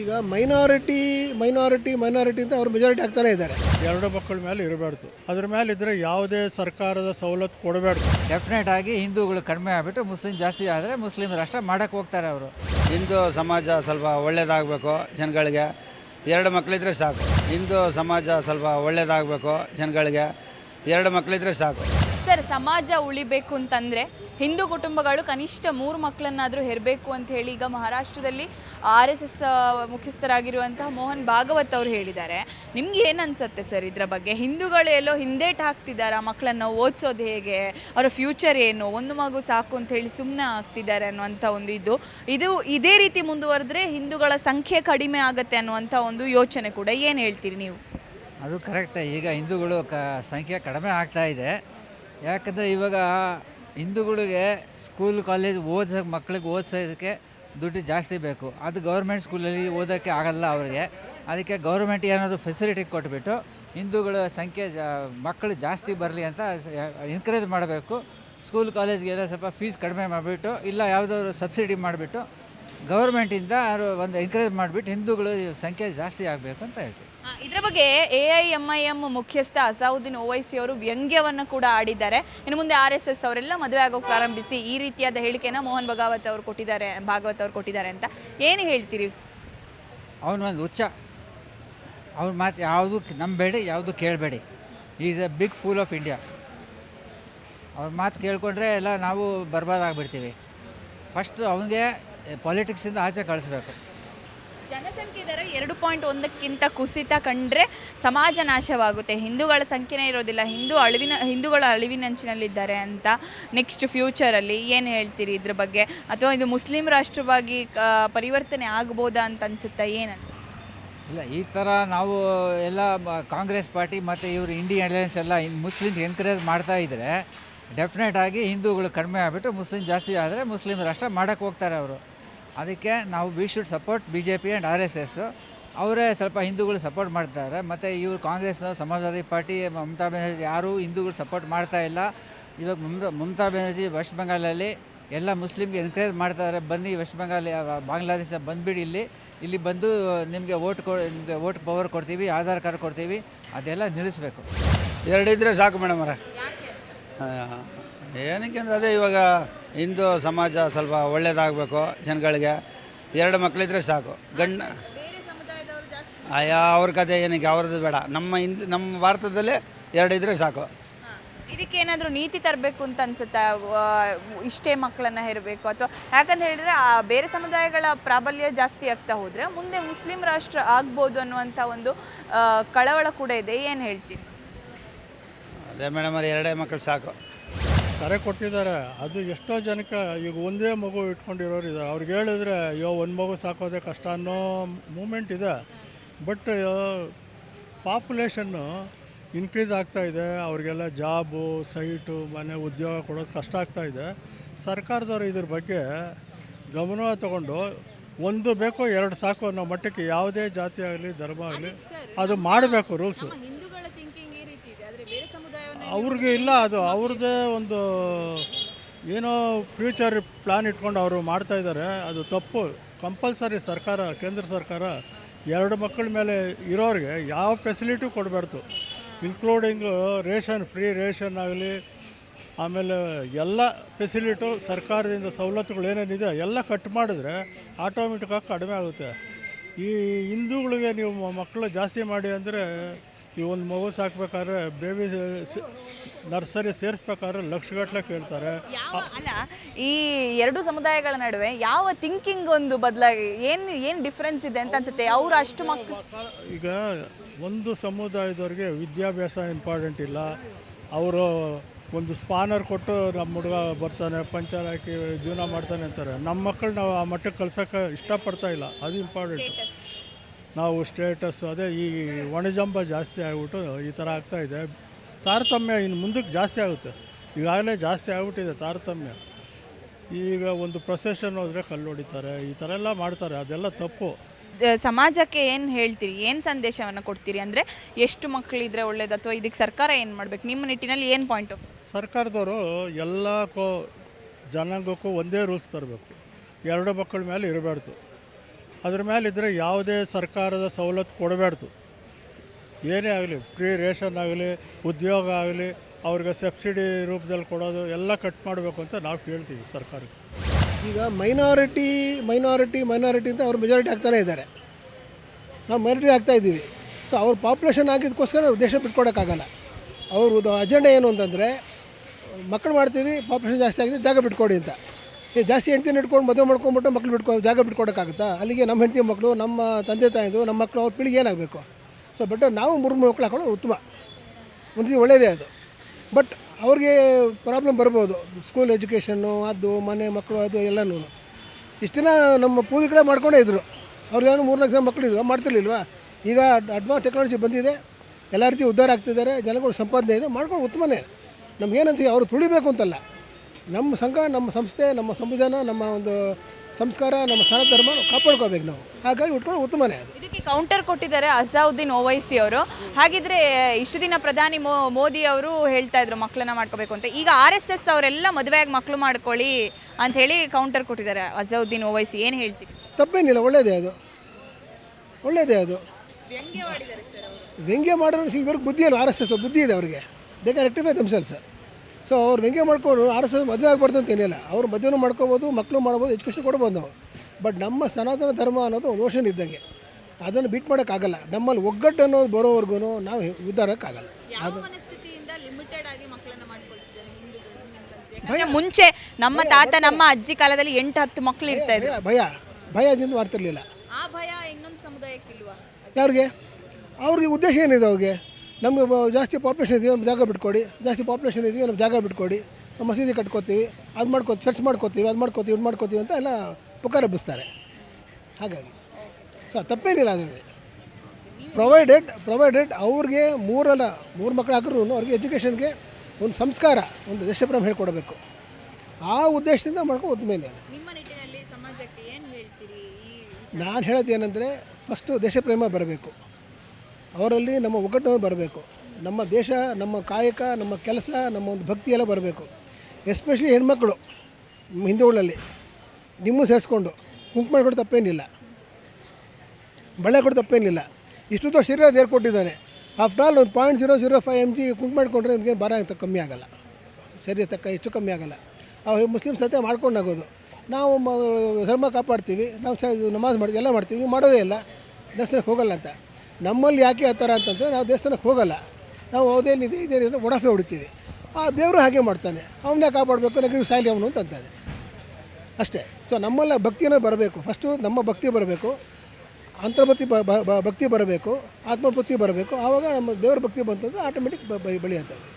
ಈಗ minority minority minority ಅಂತ ಅವ್ರು ಮೆಜಾರಿಟಿ ಆಗ್ತಾನೆ ಇದ್ದಾರೆ. ಎರಡು ಮಕ್ಕಳ ಮೇಲೆ ಇರಬಾರ್ದು. ಅದ್ರ ಮೇಲೆ ಇದ್ರೆ ಯಾವುದೇ ಸರ್ಕಾರದ ಸವಲತ್ತು ಕೊಡಬಾರ್ದು. ಡೆಫಿನೆಟ್ ಆಗಿ ಹಿಂದೂಗಳು ಕಡಿಮೆ ಆಗಿಬಿಟ್ಟು ಮುಸ್ಲಿಂ ಜಾಸ್ತಿ ಆದರೆ ಮುಸ್ಲಿಂ ರಾಷ್ಟ್ರ ಮಾಡಕ್ಕೆ ಹೋಗ್ತಾರೆ ಅವರು. ಹಿಂದೂ ಸಮಾಜ ಸ್ವಲ್ಪ ಒಳ್ಳೇದಾಗಬೇಕು ಜನಗಳಿಗೆ. ಎರಡು ಮಕ್ಕಳಿದ್ರೆ ಸಾಕು. ಹಿಂದೂ ಸಮಾಜ ಸ್ವಲ್ಪ ಒಳ್ಳೇದಾಗಬೇಕು ಜನಗಳಿಗೆ. ಎರಡು ಮಕ್ಕಳಿದ್ರೆ ಸಾಕು. ಸರ್ ಸಮಾಜ ಉಳಿಬೇಕು ಅಂತಂದ್ರೆ? ಹಿಂದೂ ಕುಟುಂಬಗಳು ಕನಿಷ್ಠ ಮೂರು ಮಕ್ಕಳನ್ನಾದರೂ ಹೆರಬೇಕು ಅಂತ ಹೇಳಿ ಈಗ ಮಹಾರಾಷ್ಟ್ರದಲ್ಲಿ ಆರ್ ಎಸ್ ಎಸ್ ಮುಖ್ಯಸ್ಥರಾಗಿರುವಂತಹ ಮೋಹನ್ ಭಾಗವತ್ ಅವರು ಹೇಳಿದ್ದಾರೆ. ನಿಮ್ಗೆ ಏನು ಅನ್ಸುತ್ತೆ ಸರ್ ಇದರ ಬಗ್ಗೆ? ಹಿಂದೂಗಳು ಎಲ್ಲೋ ಹಿಂದೇಟ್ ಹಾಕ್ತಿದ್ದಾರೆ ಮಕ್ಕಳನ್ನ ಓದಿಸೋದು ಹೇಗೆ? ಅವರ ಫ್ಯೂಚರ್ ಏನು? ಒಂದು ಮಗು ಸಾಕು ಅಂತ ಹೇಳಿ ಸುಮ್ಮನೆ ಆಗ್ತಿದ್ದಾರೆ ಅನ್ನುವಂಥ ಒಂದು ಇದು. ಇದು ಇದೇ ರೀತಿ ಮುಂದುವರೆದ್ರೆ ಹಿಂದೂಗಳ ಸಂಖ್ಯೆ ಕಡಿಮೆ ಆಗುತ್ತೆ ಅನ್ನುವಂಥ ಒಂದು ಯೋಚನೆ ಕೂಡ ಏನು ಹೇಳ್ತೀರಿ ನೀವು? ಅದು ಕರೆಕ್ಟ್ ಈಗ ಹಿಂದೂಗಳು ಕ, ಸಂಖ್ಯೆ ಕಡಿಮೆ ಆಗ್ತಾ ಇದೆ. ಯಾಕಂದರೆ ಇವಾಗ ಹಿಂದೂಗಳಿಗೆ ಸ್ಕೂಲ್ ಕಾಲೇಜ್ ಓದಿಸೋ, ಮಕ್ಳಿಗೆ ಓದಿಸೋದಕ್ಕೆ ದುಡ್ಡು ಜಾಸ್ತಿ ಬೇಕು. ಅದು ಗೌರ್ಮೆಂಟ್ ಸ್ಕೂಲಲ್ಲಿ ಓದೋಕ್ಕೆ ಆಗಲ್ಲ ಅವರಿಗೆ. ಅದಕ್ಕೆ ಗೌರ್ಮೆಂಟ್ ಏನಾದರೂ ಫೆಸಿಲಿಟಿ ಕೊಟ್ಬಿಟ್ಟು ಹಿಂದೂಗಳ ಸಂಖ್ಯೆ ಜಾ ಮಕ್ಕಳು ಜಾಸ್ತಿ ಬರಲಿ ಅಂತ ಎನ್ಕರೇಜ್ ಮಾಡಬೇಕು. ಸ್ಕೂಲ್ ಕಾಲೇಜ್ಗೆಲ್ಲ ಸ್ವಲ್ಪ ಫೀಸ್ ಕಡಿಮೆ ಮಾಡಿಬಿಟ್ಟು, ಇಲ್ಲ ಯಾವುದಾದ್ರು ಸಬ್ಸಿಡಿ ಮಾಡಿಬಿಟ್ಟು ಗೌರ್ಮೆಂಟಿಂದ ಒಂದು ಎನ್ಕರೇಜ್ ಮಾಡಿಬಿಟ್ಟು ಹಿಂದೂಗಳು ಸಂಖ್ಯೆ ಜಾಸ್ತಿ ಆಗಬೇಕು ಅಂತ ಹೇಳ್ತೀವಿ. ಇದರ ಬಗ್ಗೆ A I M I M ಮುಖ್ಯಸ್ಥ ಅಸಾವುದ್ದೀನ್ ಓವೈಸಿ ಅವರು ವ್ಯಂಗ್ಯವನ್ನು ಕೂಡ ಆಡಿದ್ದಾರೆ. ಇನ್ನು ಮುಂದೆ ಆರ್ ಎಸ್ ಎಸ್ ಅವರೆಲ್ಲ ಮದುವೆ ಆಗೋಕೆ ಪ್ರಾರಂಭಿಸಿ ಈ ರೀತಿಯಾದ ಹೇಳಿಕೆನ ಮೋಹನ್ ಭಗಾವತ್ ಅವರು ಕೊಟ್ಟಿದ್ದಾರೆ ಭಾಗವತ್ ಅವರು ಕೊಟ್ಟಿದ್ದಾರೆ ಅಂತ. ಏನು ಹೇಳ್ತೀರಿ? ಅವನು ಒಂದು ಹುಚ್ಚ. ಅವ್ರ ಮಾತು ಯಾವುದು ನಂಬೇಡಿ ಯಾವುದು ಕೇಳಬೇಡಿ. Is a big fool of India ಅವ್ರ ಮಾತು ಕೇಳಿಕೊಂಡ್ರೆ ಎಲ್ಲ ನಾವು ಬರ್ಬಾದಾಗ್ಬಿಡ್ತೀವಿ. ಫಸ್ಟ್ ಅವನಿಗೆ ಪಾಲಿಟಿಕ್ಸಿಂದ ಆಚೆ ಕಳಿಸ್ಬೇಕು. ಜನಸಂಖ್ಯೆ ದರ ಎರಡು ಪಾಯಿಂಟ್ ಒಂದಕ್ಕಿಂತ ಕುಸಿತ ಕಂಡ್ರೆ ಸಮಾಜ ನಾಶವಾಗುತ್ತೆ. ಹಿಂದೂಗಳ ಸಂಖ್ಯೆನೇ ಇರೋದಿಲ್ಲ. ಹಿಂದೂ ಅಳಿವಿನ ಹಿಂದೂಗಳ ಅಳಿವಿನಂಚಿನಲ್ಲಿದ್ದಾರೆ ಅಂತ ನೆಕ್ಸ್ಟ್ ಫ್ಯೂಚರಲ್ಲಿ ಏನು ಹೇಳ್ತೀರಿ ಇದ್ರ ಬಗ್ಗೆ? ಅಥವಾ ಇದು ಮುಸ್ಲಿಂ ರಾಷ್ಟ್ರವಾಗಿ ಪರಿವರ್ತನೆ ಆಗ್ಬೋದಾ ಅಂತ ಅನ್ಸುತ್ತಾ? ಏನಂತ ಇಲ್ಲ ಈ ಥರ ನಾವು ಎಲ್ಲ ಕಾಂಗ್ರೆಸ್ ಪಾರ್ಟಿ ಮತ್ತು ಇವರು ಇಂಡಿಯನ್ ಅಲಯನ್ಸ್ ಎಲ್ಲ ಮುಸ್ಲಿಮ್ಸ್ ಎನ್ಕರೇಜ್ ಮಾಡ್ತಾ ಇದ್ದರೆ ಡೆಫಿನೆಟ್ ಆಗಿ ಹಿಂದೂಗಳು ಕಡಿಮೆ ಆಗಿಬಿಟ್ಟು ಮುಸ್ಲಿಂ ಜಾಸ್ತಿ ಆದರೆ ಮುಸ್ಲಿಂ ರಾಷ್ಟ್ರ ಮಾಡೋಕ್ಕೆ ಹೋಗ್ತಾರೆ ಅವರು. ಅದಕ್ಕೆ ನಾವು we should support B J P and R S S ಅವರೇ ಸ್ವಲ್ಪ ಹಿಂದೂಗಳು ಸಪೋರ್ಟ್ ಮಾಡ್ತಾರೆ. ಮತ್ತು ಇವರು ಕಾಂಗ್ರೆಸ್ ಸಮಾಜವಾದಿ ಪಾರ್ಟಿ, ಮಮತಾ ಬ್ಯಾನರ್ಜಿ ಯಾರೂ ಹಿಂದೂಗಳು ಸಪೋರ್ಟ್ ಮಾಡ್ತಾ ಇಲ್ಲ. ಇವಾಗ ಮಮತಾ ಮಮತಾ ಬ್ಯಾನರ್ಜಿ ವೆಸ್ಟ್ ಬೆಂಗಾಲಲ್ಲಿ ಎಲ್ಲ ಮುಸ್ಲಿಮ್ಗೆ ಎನ್ಕರೇಜ್ ಮಾಡ್ತಾರೆ. ಬನ್ನಿ ವೆಸ್ಟ್ ಬೆಂಗಾಲ್ ಬಾಂಗ್ಲಾದೇಶ ಬಂದುಬಿಡಿ ಇಲ್ಲಿ. ಇಲ್ಲಿ ಬಂದು ನಿಮಗೆ ಓಟ್ ಕೊ, ನಿಮಗೆ ಓಟ್ ಪವರ್ ಕೊಡ್ತೀವಿ, ಆಧಾರ್ ಕಾರ್ಡ್ ಕೊಡ್ತೀವಿ. ಅದೆಲ್ಲ ನಿಲ್ಲಿಸ್ಬೇಕು. ಎರಡಿದ್ರೆ ಸಾಕು ಮೇಡಮ್ ಅವರೇ. ಏನಕ್ಕೆ ಅಂದರೆ ಅದೇ ಇವಾಗ ಹಿಂದೂ ಸಮಾಜ ಸ್ವಲ್ಪ ಒಳ್ಳೇದಾಗಬೇಕು ಜನಗಳಿಗೆ. ಎರಡು ಮಕ್ಕಳಿದ್ರೆ ಸಾಕು. ಗಂಡ ಅಯ್ಯ ಅವ್ರ ಕತೆ ಏನಕ್ಕೆ? ಅವ್ರದ್ದು ಬೇಡ. ನಮ್ಮ ಹಿಂದ್ ನಮ್ಮ ಭಾರತದಲ್ಲೇ ಇದ್ರೆ ಸಾಕು. ಇದಕ್ಕೆ ಏನಾದರೂ ನೀತಿ ತರಬೇಕು ಅಂತ ಅನ್ಸುತ್ತೆ? ಆ, ಇಷ್ಟೇ ಮಕ್ಕಳನ್ನ ಇರಬೇಕು ಅಥವಾ ಯಾಕಂತ ಹೇಳಿದ್ರೆ ಆ ಬೇರೆ ಸಮುದಾಯಗಳ ಪ್ರಾಬಲ್ಯ ಜಾಸ್ತಿ ಆಗ್ತಾ ಹೋದ್ರೆ ಮುಂದೆ ಮುಸ್ಲಿಂ ರಾಷ್ಟ್ರ ಆಗ್ಬೋದು ಅನ್ನುವಂಥ ಒಂದು ಆ, ಕಳವಳ ಕೂಡ ಇದೆ. ಏನು ಹೇಳ್ತೀನಿ ಅದೇ ಮೇಡಮ್ ಅವ್ರೆ ಎರಡೇ ಮಕ್ಕಳು ಸಾಕು. ಕರೆ ಕೊಟ್ಟಿದ್ದಾರೆ. ಅದು ಎಷ್ಟೋ ಜನಕ್ಕೆ ಈಗ ಒಂದೇ ಮಗು ಇಟ್ಕೊಂಡಿರೋರು ಇದ್ದಾರೆ. ಅವ್ರಿಗೆ ಹೇಳಿದ್ರೆ ಅಯ್ಯೋ ಒಂದು ಮಗು ಸಾಕೋದೇ ಕಷ್ಟ ಅನ್ನೋ ಮೂಮೆಂಟ್ ಇದೆ. ಬಟ್ ಪಾಪ್ಯುಲೇಷನ್ನು ಇನ್ಕ್ರೀಸ್ ಆಗ್ತಾ ಇದೆ. ಅವ್ರಿಗೆಲ್ಲ ಜಾಬು ಸೈಟು ಮನೆ ಉದ್ಯೋಗ ಕೊಡೋದು ಕಷ್ಟ ಆಗ್ತಾ ಇದೆ. ಸರ್ಕಾರದವರು ಇದ್ರ ಬಗ್ಗೆ ಗಮನ ತಗೊಂಡು ಒಂದು ಬೇಕೋ ಎರಡು ಸಾಕು ಅನ್ನೋ ಮಟ್ಟಕ್ಕೆ ಯಾವುದೇ ಜಾತಿ ಆಗಲಿ ಧರ್ಮ ಆಗಲಿ ಅದು ಮಾಡಬೇಕು ರೂಲ್ಸು ಹಿಂದೂಗಳ ಥಿಂಕಿಂಗ್ ಈ ರೀತಿ ಇದೆ ಆದರೆ ಬೇರೆ ಸಮುದಾಯವನ್ನು ಅವ್ರಿಗೆ ಇಲ್ಲ, ಅದು ಅವ್ರದ್ದೇ ಒಂದು ಏನೋ ಫ್ಯೂಚರ್ ಪ್ಲ್ಯಾನ್ ಇಟ್ಕೊಂಡು ಅವರು ಮಾಡ್ತಾ ಇದ್ದಾರೆ. ಅದು ತಪ್ಪು. ಕಂಪಲ್ಸರಿ ಸರ್ಕಾರ, ಕೇಂದ್ರ ಸರ್ಕಾರ ಎರಡು ಮಕ್ಕಳ ಮೇಲೆ ಇರೋರಿಗೆ ಯಾವ ಫೆಸಿಲಿಟಿ ಕೊಡಬಾರ್ದು. ಇನ್ಕ್ಲೂಡಿಂಗ್ ರೇಷನ್ ಫ್ರೀ ರೇಷನ್ ಆಗಲಿ, ಆಮೇಲೆ ಎಲ್ಲ ಫೆಸಿಲಿಟು ಸರ್ಕಾರದಿಂದ ಸವಲತ್ತುಗಳು ಏನೇನಿದೆ ಎಲ್ಲ ಕಟ್ ಮಾಡಿದ್ರೆ ಆಟೋಮೆಟಿಕ್ಕಾಗಿ ಕಡಿಮೆ ಆಗುತ್ತೆ. ಈ ಹಿಂದೂಗಳಿಗೆ ನೀವು ಮಕ್ಕಳು ಜಾಸ್ತಿ ಮಾಡಿ ಅಂದರೆ ಈ ಒಂದು ಮಗು ಸಾಕ್ಬೇಕಾದ್ರೆ ಬೇಬಿ ನರ್ಸರಿ ಸೇರಿಸ್ಬೇಕಾದ್ರೆ ಲಕ್ಷಗಟ್ಟಲೆ ಕೇಳ್ತಾರೆ. ಯಾವ ಅಲ್ಲ ಈ ಎರಡು ಸಮುದಾಯಗಳ ನಡುವೆ ಯಾವ ಥಿಂಕಿಂಗ್ ಒಂದು ಬದಲಾಗಿ ಏನು ಏನು ಡಿಫ್ರೆನ್ಸ್ ಇದೆ ಅಂತ ಅನ್ಸುತ್ತೆ? ಅವರು ಅಷ್ಟು ಮಕ್ಕಳು ಈಗ ಒಂದು ಸಮುದಾಯದವ್ರಿಗೆ ವಿದ್ಯಾಭ್ಯಾಸ ಇಂಪಾರ್ಟೆಂಟ್ ಇಲ್ಲ. ಅವರು ಒಂದು ಸ್ಪಾನರ್ ಕೊಟ್ಟು ನಮ್ಮ ಹುಡುಗ ಬರ್ತಾನೆ ಪಂಚರ್ ಹಾಕಿ ಜೀವನ ಮಾಡ್ತಾನೆ ಅಂತಾರೆ. ನಮ್ಮ ಮಕ್ಕಳು ನಾವು ಆ ಮಟ್ಟಕ್ಕೆ ಕಳ್ಸೋಕ್ಕೆ ಇಷ್ಟಪಡ್ತಾ ಇಲ್ಲ. ಅದು ಇಂಪಾರ್ಟೆಂಟ್ ನಾವು ಸ್ಟೇಟಸ್ ಅದೇ ಈ ಒಣಜಂಬ ಜಾಸ್ತಿ ಆಗಿಬಿಟ್ಟು ಈ ಥರ ಆಗ್ತಾ ಇದೆ. ತಾರತಮ್ಯ ಇನ್ನು ಮುಂದಕ್ಕೆ ಜಾಸ್ತಿ ಆಗುತ್ತೆ. ಈಗಾಗಲೇ ಜಾಸ್ತಿ ಆಗಿಬಿಟ್ಟಿದೆ ತಾರತಮ್ಯ. ಈಗ ಒಂದು ಪ್ರೊಸೆಷನ್ ಹೋದರೆ ಕಲ್ಲು ಹೊಡಿತಾರೆ ಈ ಥರ ಎಲ್ಲ ಮಾಡ್ತಾರೆ. ಅದೆಲ್ಲ ತಪ್ಪು. ಸಮಾಜಕ್ಕೆ ಏನು ಹೇಳ್ತೀರಿ? ಏನು ಸಂದೇಶವನ್ನು ಕೊಡ್ತೀರಿ? ಅಂದರೆ ಎಷ್ಟು ಮಕ್ಕಳಿದ್ರೆ ಒಳ್ಳೇದು? ಅಥವಾ ಇದಕ್ಕೆ ಸರ್ಕಾರ ಏನು ಮಾಡಬೇಕು? ನಿಮ್ಮ ನಿಟ್ಟಿನಲ್ಲಿ ಏನು ಪಾಯಿಂಟ್ ಸರ್ಕಾರದವರು ಎಲ್ಲ ಕೋ ಜನಾಂಗಕ್ಕೂ ಒಂದೇ ರೂಲ್ಸ್ ತರಬೇಕು. ಎರಡು ಮಕ್ಕಳ ಮೇಲೆ ಇರಬಾರ್ದು. ಅದ್ರ ಮೇಲೆ ಇದ್ದರೆ ಯಾವುದೇ ಸರ್ಕಾರದ ಸವಲತ್ತು ಕೊಡಬಾರ್ದು ಏನೇ ಆಗಲಿ ಫ್ರೀ ರೇಷನ್ ಆಗಲಿ, ಉದ್ಯೋಗ ಆಗಲಿ, ಅವ್ರಿಗೆ ಸಬ್ಸಿಡಿ ರೂಪದಲ್ಲಿ ಕೊಡೋದು ಎಲ್ಲ ಕಟ್ ಮಾಡಬೇಕು ಅಂತ ನಾವು ಕೇಳ್ತೀವಿ ಸರ್ಕಾರಕ್ಕೆ. ಈಗ ಮೈನಾರಿಟಿ ಮೈನಾರಿಟಿ ಮೈನಾರಿಟಿ ಅಂತ ಅವ್ರು ಮೆಜಾರಿಟಿ ಆಗ್ತಾನೇ ಇದ್ದಾರೆ. ನಾವು ಮೈನಾರಿಟಿ ಆಗ್ತಾ ಇದ್ದೀವಿ. ಸೊ ಅವ್ರ ಪಾಪ್ಯುಲೇಷನ್ ಆಗಿದ್ದಕ್ಕೋಸ್ಕರ ನಾವು ದೇಶ ಬಿಟ್ಕೊಡೋಕ್ಕಾಗಲ್ಲ. ಅವ್ರದ್ದು ಅಜೆಂಡಾ ಏನು ಅಂತಂದರೆ ಮಕ್ಕಳು ಮಾಡ್ತೀವಿ ಪಾಪ್ಯುಲೇಷನ್ ಜಾಸ್ತಿ ಆಗಿದೆ, ಜಾಗ ಬಿಟ್ಕೊಡಿ ಅಂತ. ಜಾಸ್ತಿ ಹೆಂಡತಿ ಇಟ್ಕೊಂಡು ಮದುವೆ ಮಾಡ್ಕೊಂಡ್ಬಿಟ್ಟು ಮಕ್ಳು ಬಿಟ್ಕೊ ಜಾಗ ಬಿಟ್ಕೊಡೋಕ್ಕಾಗುತ್ತಾ? ಅಲ್ಲಿಗೆ ನಮ್ಮ ಹೆಂಡತಿ ಮಕ್ಕಳು ನಮ್ಮ ತಂದೆ ತಾಯಿದು, ನಮ್ಮ ಮಕ್ಕಳು ಅವ್ರ ಪೀಳಿಗೆ ಏನಾಗಬೇಕು? ಸೊ ಬಟ್ ನಾವು ಮೂರು ಮಕ್ಳು ಹಾಕೊಳ್ಳೋದು ಉತ್ತಮ. ಒಂದು ಒಳ್ಳೆಯದೇ ಅದು. ಬಟ್ ಅವ್ರಿಗೆ ಪ್ರಾಬ್ಲಮ್ ಬರ್ಬೋದು. ಸ್ಕೂಲ್ ಎಜುಕೇಷನ್ನು ಅದು, ಮನೆ ಮಕ್ಕಳು ಅದು ಎಲ್ಲನೂ ಇಷ್ಟು ದಿನ ನಮ್ಮ ಪೂರ್ವಿಕರೇ ಮಾಡ್ಕೊಂಡೇ ಇದ್ದರು ಅವ್ರಿಗೇನು ಮೂರ್ನಾಲ್ಕು ಜನ ಮಕ್ಕಳಿದ್ರು ಮಾಡ್ತಿರ್ಲಿಲ್ವಾ? ಈಗ ಅಡ್ವಾನ್ಸ್ ಟೆಕ್ನಾಲಜಿ ಬಂದಿದೆ. ಎಲ್ಲ ರೀತಿ ಉದ್ಧಾರ ಆಗ್ತಿದ್ದಾರೆ. ಜನಗಳು ಸಂಪಾದನೆ ಇದೆ. ಮಾಡ್ಕೊಂಡು ಉತ್ತಮನೇ. ನಮಗೇನಂತ ಅವರು ತುಳಿಬೇಕು ಅಂತಲ್ಲ. ನಮ್ಮ ಸಂಘ ನಮ್ಮ ಸಂಸ್ಥೆ ನಮ್ಮ ಸಂವಿಧಾನ ನಮ್ಮ ಒಂದು ಸಂಸ್ಕಾರ ನಮ್ಮ ಸನಾತನ ಧರ್ಮ ಕಾಪಾಡ್ಕೋಬೇಕು ನಾವು. ಹಾಗಾಗಿ ಉಟ್ಕೊಂಡು ಉತ್ತಮನೇ ಅದು. ಇದಕ್ಕೆ ಕೌಂಟರ್ ಕೊಟ್ಟಿದ್ದಾರೆ ಅಸಾವುದ್ದೀನ್ ಓವೈಸಿ ಅವರು. ಹಾಗಿದ್ರೆ ಇಷ್ಟು ದಿನ ಪ್ರಧಾನಿ ಮೋ ಮೋದಿ ಅವರು ಹೇಳ್ತಾ ಇದ್ರು ಮಕ್ಕಳನ್ನ ಮಾಡ್ಕೋಬೇಕು ಅಂತ. ಈಗ ಆರ್ ಎಸ್ ಎಸ್ ಅವರೆಲ್ಲ ಮದುವೆಯಾಗಿ ಮಕ್ಕಳು ಮಾಡ್ಕೊಳ್ಳಿ ಅಂತ ಹೇಳಿ ಕೌಂಟರ್ ಕೊಟ್ಟಿದ್ದಾರೆ ಅಸಾವುದ್ದೀನ್ ಓವೈಸಿ. ಏನು ಹೇಳ್ತೀವಿ ತಪ್ಪೇನಿಲ್ಲ ಒಳ್ಳೆಯದೇ ಅದು. ಒಳ್ಳೆಯದೇ ಅದು. ವ್ಯಂಗ್ಯ ಮಾಡೋರು ಇವ್ರಿಗೆ ಬುದ್ಧಿ ಅಲ್ಲ ಆರ್ ಎಸ್ ಎಸ್ ಬುದ್ಧಿ ಇದೆ ಅವರಿಗೆ. They can rectify themselves so ಅವ್ರು ವ್ಯಂಗ್ಯ ಮಾಡ್ಕೊಂಡು ಆರ್ ಎಸ್ ಎಸ್ ಮದುವೆ ಆಗಬಾರ್ದು ಅಂತ ಏನಿಲ್ಲ. ಅವ್ರು ಮದುವೆನೂ ಮಾಡ್ಕೋಬೋದು ಮಕ್ಕಳು ಮಾಡ್ಬೋದು ಎಜುಕೇಷನ್ ಕೊಡ್ಬೋದು ನಾವು ಬಟ್ ನಮ್ಮ ಸನಾತನ ಧರ್ಮ ಅನ್ನೋದು ಒಂದು ಓಷನ್ ಇದ್ದಂಗೆ. ಅದನ್ನು ಬಿಟ್ ಮಾಡೋಕ್ಕಾಗಲ್ಲ ನಮ್ಮಲ್ಲಿ ಒಗ್ಗಟ್ಟು ಅನ್ನೋದು ಬರೋವರೆಗೂ ನಾವು ಉದ್ಧಾರಕ್ಕಾಗಲ್ಲ ಅದು ಭಯ. ಮುಂಚೆ ನಮ್ಮ ತಾತ ನಮ್ಮ ಅಜ್ಜಿ ಕಾಲದಲ್ಲಿ ಎಂಟು ಹತ್ತು ಮಕ್ಕಳು ಇರ್ತಾ ಇದ್ರು. ಭಯ. ಭಯ ಭಯದಿಂದ ಮಾಡ್ತಿರ್ಲಿಲ್ಲ. ಆ ಭಯ ಇನ್ನೊಂದು ಯಾರಿಗೆ? ಅವ್ರಿಗೆ ಉದ್ದೇಶ ಏನಿದೆ ಅವ್ರಿಗೆ? ನಮಗೆ ಜಾಸ್ತಿ ಪಾಪ್ಯುಲೇಷನ್ ಇದೆಯೋ ನಮ್ಮ ಜಾಗ ಬಿಟ್ಕೊಡಿ. ಜಾಸ್ತಿ ಪಾಪ್ಯುಲೇಷನ್ ಇದೆಯೋ ನಮ್ಮ ಜಾಗ ಬಿಟ್ಕೊಡಿ. ನಮ್ಮ ಮಸೀದಿ ಕಟ್ಕೋತೀವಿ ಅದು ಮಾಡ್ಕೋ ಚರ್ಚ್ ಮಾಡ್ಕೋತೀವಿ ಅದು ಮಾಡ್ಕೋತೀವಿ ಇದು ಮಾಡ್ಕೋತೀವಿ ಅಂತ ಎಲ್ಲ ಪುಕಾರ ಬಿಸ್ತಾರೆ. ಹಾಗಾಗಿ ಸರ್ ತಪ್ಪೇನಿಲ್ಲ ಅದರಲ್ಲಿ. ಪ್ರೊವೈಡೆಡ್ ಪ್ರೊವೈಡೆಡ್ ಅವ್ರಿಗೆ ಮೂರಲ್ಲ ಮೂರು ಮಕ್ಕಳು ಹಾಕಿದ್ರು ಅವ್ರಿಗೆ ಎಜುಕೇಷನ್ಗೆ ಒಂದು ಸಂಸ್ಕಾರ ಒಂದು ದೇಶಪ್ರೇಮ ಹೇಳ್ಕೊಡ್ಬೇಕು. ಆ ಉದ್ದೇಶದಿಂದ ಮಾಡ್ಕೊ ಉದ್ಮೇಲೆ ನಾನು ಹೇಳೋದು ಏನಂದರೆ ಫಸ್ಟು ದೇಶಪ್ರೇಮ ಬರಬೇಕು. ಅವರಲ್ಲಿ ನಮ್ಮ ಒಗ್ಗಟ್ಟು ಬರಬೇಕು. ನಮ್ಮ ದೇಶ, ನಮ್ಮ ಕಾಯಕ, ನಮ್ಮ ಕೆಲಸ, ನಮ್ಮ ಒಂದು ಭಕ್ತಿ ಎಲ್ಲ ಬರಬೇಕು. ಎಸ್ಪೆಷಲಿ ಹೆಣ್ಮಕ್ಳು ಹಿಂದೂಗಳಲ್ಲಿ ನಿಮ್ಮ ಸೇರಿಸ್ಕೊಂಡು ಕುಂಕುಮ ಕೊಟ್ಟು ತಪ್ಪೇನಿಲ್ಲ. ಬಳೆ ಕೊಟ್ಟು ತಪ್ಪೇನಿಲ್ಲ. ಇಷ್ಟು ದೊಡ್ಡ ಶರೀರ ದೇವ್ರು ಕೊಟ್ಟಿದ್ದಾನೆ ಆಫ್ಟರ್ ಆಲ್ ಒಂದು point zero zero five M G ಕುಂಕುಮ ಇಟ್ಕೊಂಡ್ರೆ ನಿಮಗೆ ಭಾರ ಅಂತ ಕಮ್ಮಿ ಆಗಲ್ಲ. ಸರಿ ತಕ್ಕ ಹೆಚ್ಚು ಕಮ್ಮಿ ಆಗಲ್ಲ. ಅವು ಮುಸ್ಲಿಮ್ಸ್ ಸತ್ಯ ಮಾಡ್ಕೊಂಡು ಆಗೋದು ನಾವು ಧರ್ಮ ಕಾಪಾಡ್ತೀವಿ. ನಾವು ನಮಾಜ್ ಮಾಡ್ತೀವಿ ಎಲ್ಲ ಮಾಡ್ತೀವಿ. ಮಾಡೋದೇ ಇಲ್ಲ. ದಸರಾಕ್ಕೆ ಹೋಗಲ್ಲ ಅಂತ. ನಮ್ಮಲ್ಲಿ ಯಾಕೆ ಆ ಥರ ಅಂತಂದರೆ ನಾವು ದೇವಸ್ಥಾನಕ್ಕೆ ಹೋಗಲ್ಲ. ನಾವು ಅದೇನಿದೆ ಇದೇನಿದೆ ಒಡಫೆ ಹೊಡಿತೀವಿ. ಆ ದೇವರು ಹಾಗೆ ಮಾಡ್ತಾನೆ. ಅವನ್ನೇ ಕಾಪಾಡಬೇಕು ನನಗೆ ಸಾಯಲಿ ಅವನು ಅಂತ ಅಂತಾನೆ ಅಷ್ಟೇ. ಸೊ ನಮ್ಮಲ್ಲ ಭಕ್ತಿನೇ ಬರಬೇಕು. ಫಸ್ಟು ನಮ್ಮ ಭಕ್ತಿ ಬರಬೇಕು. ಅಂತರ್ಭಕ್ತಿ ಭಕ್ತಿ ಬರಬೇಕು. ಆತ್ಮಭಕ್ತಿ ಬರಬೇಕು. ಆವಾಗ ನಮ್ಮ ದೇವ್ರ ಭಕ್ತಿ ಬಂತಂದ್ರೆ ಆಟೋಮೆಟಿಕ್ ಬೆಳೆಯುತ್ತೆ.